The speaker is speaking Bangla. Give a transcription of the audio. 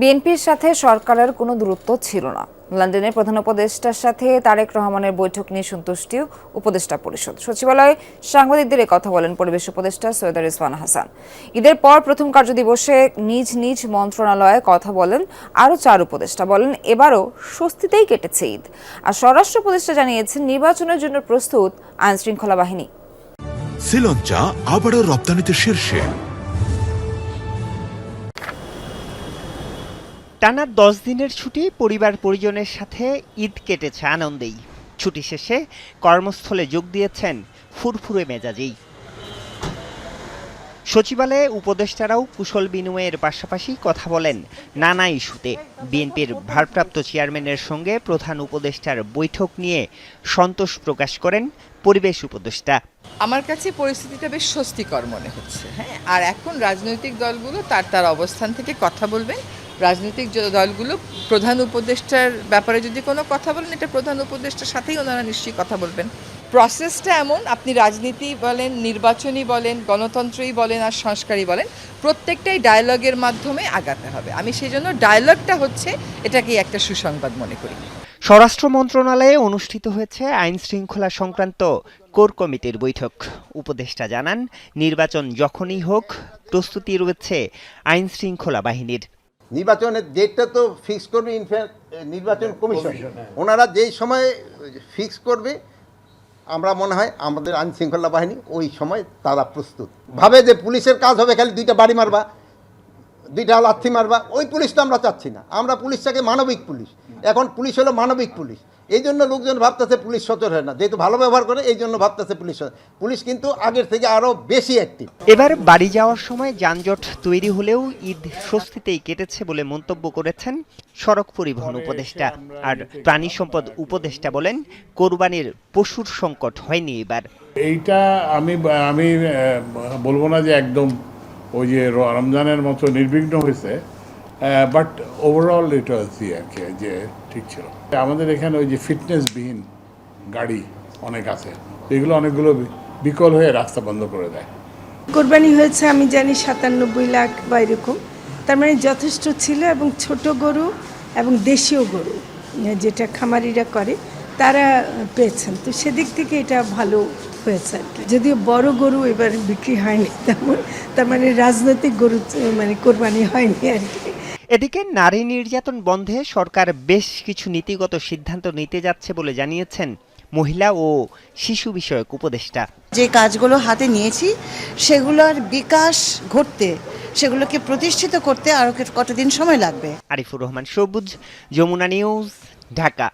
বিএনপির সাথে সরকারের কোনো দূরত্ব ছিল না। লন্ডনের প্রধান উপদেষ্টার সাথে তারেক রহমানের বৈঠক নিয়ে সন্তুষ্টি উপদেষ্টা পরিষদ। সচিবালয়ে সাংবাদিকদের কথা বলেন পরিবেশ উপদেষ্টা সৈয়দ রিজওয়ান হাসান। ঈদের পর প্রথম কার্যদিবসে নিজ নিজ মন্ত্রণালয়ে কথা বলেন আরও চার উপদেষ্টা। বলেন, এবারও স্বস্তিতেই কেটেছে ঈদ। আর স্বরাষ্ট্র উপদেষ্টা জানিয়েছেন, নির্বাচনের জন্য প্রস্তুত আইনশৃঙ্খলা বাহিনী। শ্রীলঞ্চা আবারও রপ্তানিতে শীর্ষে। টানা দশ দিনের ছুটি পরিবার পরিজনের সাথে ঈদ কেটেছে আনন্দেই। ছুটি শেষে কর্মস্থলে যোগ দিয়েছেন ফুরফুরে মেজাজেই। সচিবালয়ে উপদেষ্টারাও কুশল বিনিময়ের পাশাপাশি কথা বলেন নানা ইস্যুতে। বিএনপির ভারপ্রাপ্ত চেয়ারম্যানের সঙ্গে প্রধান উপদেষ্টার বৈঠক নিয়ে সন্তোষ প্রকাশ করেন পরিবেশ উপদেষ্টা। আমার কাছে পরিস্থিতিটা বেশ স্বস্তিকর মনে হচ্ছে হ্যাঁ? আর এখন রাজনৈতিক দলগুলো তার তার অবস্থান থেকে কথা বলবেন রাজনৈতিক দলগুলো প্রধান উপদেষ্টার ব্যাপারে যদি কোনো কথা বলেন, এটা প্রধান উপদেষ্টার সাথেই ওনারা নিশ্চয়ই কথা বলবেন। প্রসেসটা এমন, আপনি রাজনীতি বলেন, নির্বাচনী বলেন, গণতন্ত্রই বলেন আর সংস্কারই বলেন, প্রত্যেকটাই ডায়ালগের মাধ্যমে আগাতে হবে। আমি সেই জন্য ডায়ালগটা হচ্ছে এটাকে একটা সুসংবাদ মনে করি। স্বরাষ্ট্র মন্ত্রণালয়ে অনুষ্ঠিত হয়েছে আইন শৃঙ্খলা সংক্রান্ত কোর কমিটির বৈঠক। উপদেষ্টা জানান, নির্বাচন যখনই হোক, প্রস্তুতি রয়েছে আইন শৃঙ্খলা বাহিনীর। নির্বাচনের ডেটটা তো ফিক্স করবে ইনফ্যাক্ট নির্বাচন কমিশন ওনারা যেই সময় ফিক্স করবে আমরা মনে হয় আমাদের আইনশৃঙ্খলা বাহিনী ওই সময় তারা প্রস্তুত। ভাবে যে পুলিশের কাজ হবে খালি দুইটা বাড়ি মারবা। দুইটা লাথি মারবা ওই পুলিশ তো আমরা চাচ্ছি না। আমরা পুলিশ পুলিশটাকে মানবিক পুলিশ। এখন পুলিশ হলো মানবিক পুলিশ। এই জন্য লোকজন ভাবতেছে পুলিশ সচল হয় না। যেহেতু ভালো ব্যবহার করে এই জন্য ভাবতেছে পুলিশ। পুলিশ কিন্তু আগের থেকে আরও বেশি অ্যাক্টিভ এবার বাড়ি যাওয়ার সময় যানজট তৈরি হলেও ঈদ স্বস্তিতেই কেটেছে বলে মন্তব্য করেছেন সড়ক পরিবহন উপদেষ্টা। আর প্রাণী সম্পদ উপদেষ্টা বলেন কোরবানির পশুর সংকট হয়নি এবার। এইটা আমি আমি বলব না যে একদম ওই যে রমজানের মতো নির্বিঘ্ন হয়েছে বাট ওভারঅল এটা হচ্ছে আর কি, যে ঠিক ছিল। আমাদের এখানে ওই যে ফিটনেসবিহীন গাড়ি অনেক আছে, এগুলো অনেকগুলো বিকল হয়ে রাস্তা বন্ধ করে দেয়। কোরবানি হয়েছে, আমি জানি সাতানব্বই লাখ বা এরকম। তার মানে যথেষ্ট ছিল এবং ছোট গরু এবং দেশীয় গরু, যেটা খামারিরা করে, তারা পেয়েছেন। তো সেদিক থেকে এটা ভালো হয়েছে। আর কি যদিও বড় গরু এবার বিক্রি হয়নি তেমন তার মানে রাজনৈতিক গরু মানে কোরবানি হয়নি আর কি। এদিকে নারী নির্যাতন বন্ধে সরকার বেশ কিছু নীতিগত সিদ্ধান্ত নিতে যাচ্ছে বলে জানিয়েছেন মহিলা ও শিশু বিষয়ক উপদেষ্টা। যে কাজগুলো হাতে নিয়েছি সেগুলোর বিকাশ ঘটতে সেগুলোকে প্রতিষ্ঠিত করতে আরও কতদিন সময় লাগবে? আরিফুর রহমান সবুজ যমুনা নিউজ ঢাকা।